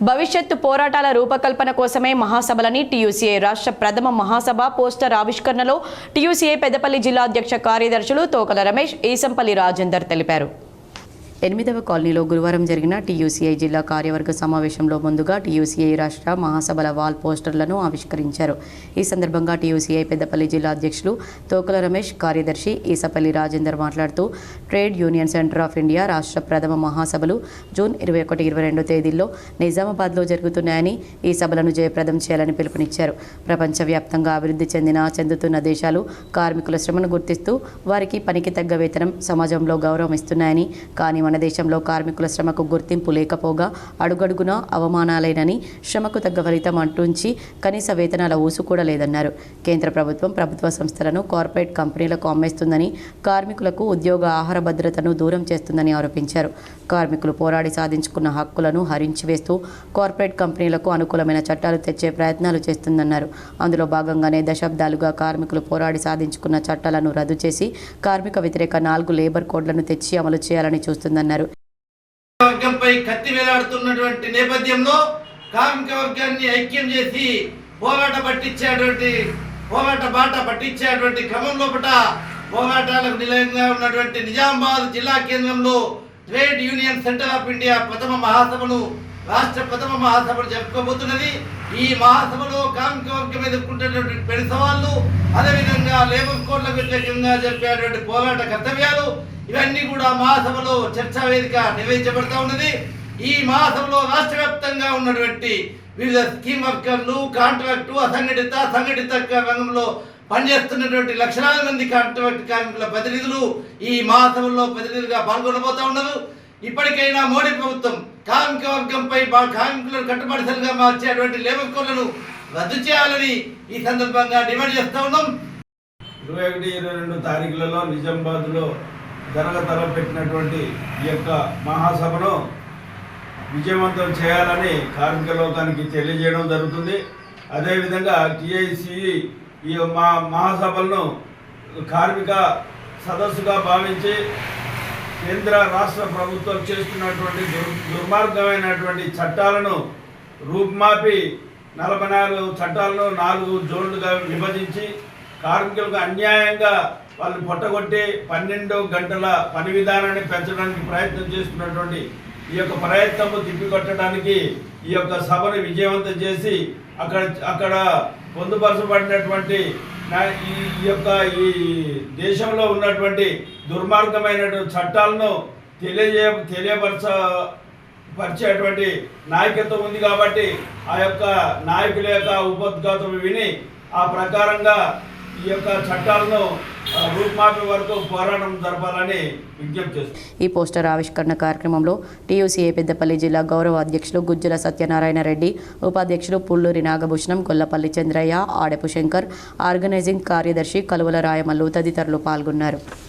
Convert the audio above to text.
భవిష్యత్తు పోరాటాల రూపకల్పన కోసమే మహాసభలని టీయూసీఐ రాష్ట్ర ప్రథమ మహాసభ పోస్టర్ ఆవిష్కరణలో టీయూసీఐ పెద్దపల్లి జిల్లా అధ్యక్ష కార్యదర్శులు తోకల రమేష్ ఈసంపల్లి రాజేందర్ తెలిపారు. ఎనిమిదవ కాలనీలో గురువారం జరిగిన టీయూసీఐ జిల్లా కార్యవర్గ సమావేశంలో ముందుగా టీయూసీఐ రాష్ట్ర మహాసభల వాల్ పోస్టర్లను ఆవిష్కరించారు. ఈ సందర్భంగా టీయూసీఐ పెద్దపల్లి జిల్లా అధ్యక్షులు తోకల రమేష్ కార్యదర్శి ఈసపల్లి రాజేందర్ మాట్లాడుతూ trade union centre of India రాష్ట్ర ప్రథమ మహాసభలు జూన్ ఇరవై ఒకటి ఇరవై రెండు తేదీల్లో నిజామాబాద్లో జరుగుతున్నాయని ఈ సభలను జయప్రదం చేయాలని పిలుపునిచ్చారు. ప్రపంచవ్యాప్తంగా అభివృద్ధి చెందిన చెందుతున్న దేశాలు కార్మికుల శ్రమను గుర్తిస్తూ వారికి పనికి తగ్గ వేతనం సమాజంలో గౌరవం ఇస్తున్నాయని కానీ మన దేశంలో కార్మికుల శ్రమకు గుర్తింపు లేకపోగా అడుగడుగున అవమానాలేనని శ్రమకు తగ్గ ఫలితం అంటుంచి కనీస వేతనాల ఊసు కూడా లేదన్నారు. కేంద్ర ప్రభుత్వం ప్రభుత్వ సంస్థలను కార్పొరేట్ కంపెనీలకు అమ్మేస్తుందని కార్మికులకు ఉద్యోగ ఆహార భద్రతను దూరం చేస్తుందని ఆరోపించారు. కార్మికులు పోరాడి సాధించుకున్న హక్కులను హరించి వేస్తూ కార్పొరేట్ కంపెనీలకు అనుకూలమైన చట్టాలు తెచ్చే ప్రయత్నాలు చేస్తుందన్నారు. అందులో భాగంగానే దశాబ్దాలుగా కార్మికులు పోరాడి సాధించుకున్న చట్టాలను రద్దు చేసి కార్మిక వ్యతిరేక నాలుగు లేబర్ కోడ్లను తెచ్చి అమలు చేయాలని చూస్తుందన్నారు. వర్గంపై కత్తి వేలాడుతున్నటువంటి నేపథ్యంలో కార్మిక వర్గాన్ని ఐక్యం చేసి పోరాట పట్టించేటువంటి పోరాట బాట పట్టించేటువంటి క్రమం లోపల పోరాటాలకు నిలయంగా ఉన్నటువంటి నిజామాబాద్ జిల్లా కేంద్రంలో trade union centre of India ప్రథమ మహాసభను రాష్ట్ర ప్రథమ మహాసభను జరుపుకోబోతున్నది. ఈ మహాసభలో కార్మిక వర్గం ఎదుర్కొంటున్నటువంటి పెను సవాళ్ళు అదేవిధంగా లేబర్ కోడ్ల వ్యతిరేకంగా జరిపేటువంటి పోరాట కర్తవ్యాలు ఇవన్నీ కూడా మహాసభలో చర్చా వేదిక నిర్వహించబడతా ఉన్నది. ఈ మహాసభలో రాష్ట్ర వ్యాప్తంగా ఉన్నటువంటి వివిధ స్కీమ్ వర్కర్లు కాంట్రాక్టు అసంఘటిత సంఘటిత రంగంలో పనిచేస్తున్నటువంటి లక్షలాది మంది కాంట్రాక్ట్ కార్మికుల ప్రతినిధులు ఈ మహాసభలో ప్రతినిధులుగా పాల్గొనబోతా ఉన్నారు. ఇప్పటికైనా మోడీ ప్రభుత్వం కార్మిక వర్గంపై కార్మికులను కట్టుబడిసలుగా మార్చేటువంటి లేబర్ కోడ్లను రద్దు చేయాలని ఈ సందర్భంగా డిమాండ్ చేస్తా ఉన్నాం. ఇరవై ఒకటి ఇరవై రెండు తారీఖులలో నిజామాబాద్లో జరగ పెట్టినటువంటి ఈ యొక్క మహాసభను విజయవంతం చేయాలని కార్మిక లోకానికి తెలియజేయడం జరుగుతుంది. అదేవిధంగా టిఐసి ఈ మా మహాసభలను కార్మిక సదస్సుగా భావించి కేంద్ర రాష్ట్ర ప్రభుత్వం చేస్తున్నటువంటి దుర్ దుర్మార్గమైనటువంటి చట్టాలను రూపుమాపి నలభై నాలుగు చట్టాలను నాలుగు జోన్లుగా విభజించి కార్మికులకు అన్యాయంగా వాళ్ళు పొట్టగొట్టి పన్నెండు గంటల పని విధానాన్ని పెంచడానికి ప్రయత్నం చేస్తున్నటువంటి ఈ యొక్క ప్రయత్నము తిప్పికొట్టడానికి ఈ యొక్క సభను విజయవంతం చేసి అక్కడ అక్కడ పొందుపరచబడినటువంటి నా- ఈ ఈ యొక్క ఈ దేశంలో ఉన్నటువంటి దుర్మార్గమైనటువంటి చట్టాలను తెలియజే తెలియపరచ పరిచేటువంటి నాయకత్వం ఉంది కాబట్టి ఆ యొక్క నాయకుల యొక్క ఉపోద్ఘాతం విని ఆ ప్రకారంగా ఈ యొక్క చట్టాలను ఈ పోస్టర్ ఆవిష్కరణ కార్యక్రమంలో టీయూసీఏ పెద్దపల్లి జిల్లా గౌరవ అధ్యక్షులు గుజ్జుల సత్యనారాయణ రెడ్డి ఉపాధ్యక్షులు పుల్లూరి నాగభూషణం కొల్లపల్లి చంద్రయ్య ఆడపు శంకర్ ఆర్గనైజింగ్ కార్యదర్శి కలువల రాయమల్లు తదితరులు పాల్గొన్నారు.